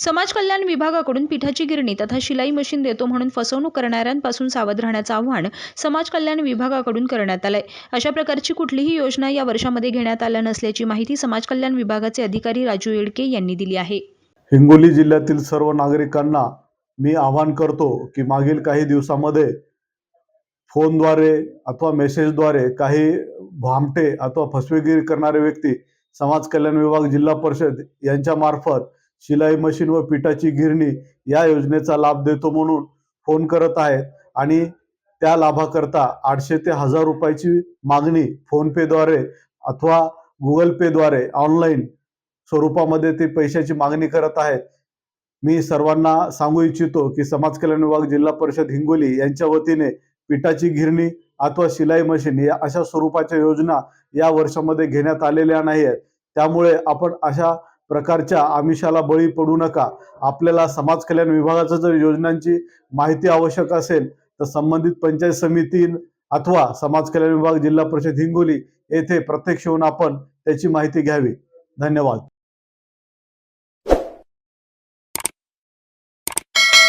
समाज कल्याण विभागाकडून पिठाची गिरणी तथा शिलाई मशीन देतो म्हणून फसवणूक करणाऱ्यांपासून सावध राहण्याचं आव्हान समाज कल्याण विभागाकडून करण्यात आलंय. अशा प्रकारची कुठलीही योजना या वर्षामध्ये घेण्यात आल्या नसल्याची माहिती समाज कल्याण विभागाचे अधिकारी राजू येडके यांनी दिली आहे. हिंगोली जिल्ह्यातील सर्व नागरिकांना मी आवाहन करतो की मागील काही दिवसामध्ये फोनद्वारे अथवा मेसेजद्वारे काही भामटे अथवा फसवेगिरी करणारे व्यक्ती समाज कल्याण विभाग जिल्हा परिषद यांच्या मार्फत शिलाई मशीन व पिठाची गिरणी या योजनेचा लाभ देतो म्हणून फोन करत आहेत. आणि त्या लाभाकरता आठशे ते हजार रुपयाची मागणी फोनपेद्वारे अथवा गुगल पेद्वारे ऑनलाईन स्वरूपामध्ये ते पैशाची मागणी करत आहेत. मी सर्वांना सांगू इच्छितो की समाज कल्याण विभाग जिल्हा परिषद हिंगोली यांच्या वतीने पिठाची गिरणी अथवा शिलाई मशीन या अशा स्वरूपाच्या योजना या वर्षामध्ये घेण्यात आलेल्या नाही आहेत त्यामुळे आपण अशा प्रकारच्या आमिषाला बळी पडू नका. आपल्याला समाज कल्याण विभागाचं जर योजनांची माहिती आवश्यक असेल तर संबंधित पंचायत समिती अथवा समाज कल्याण विभाग जिल्हा परिषद हिंगोली येथे प्रत्यक्ष येऊन आपण त्याची माहिती घ्यावी. धन्यवाद.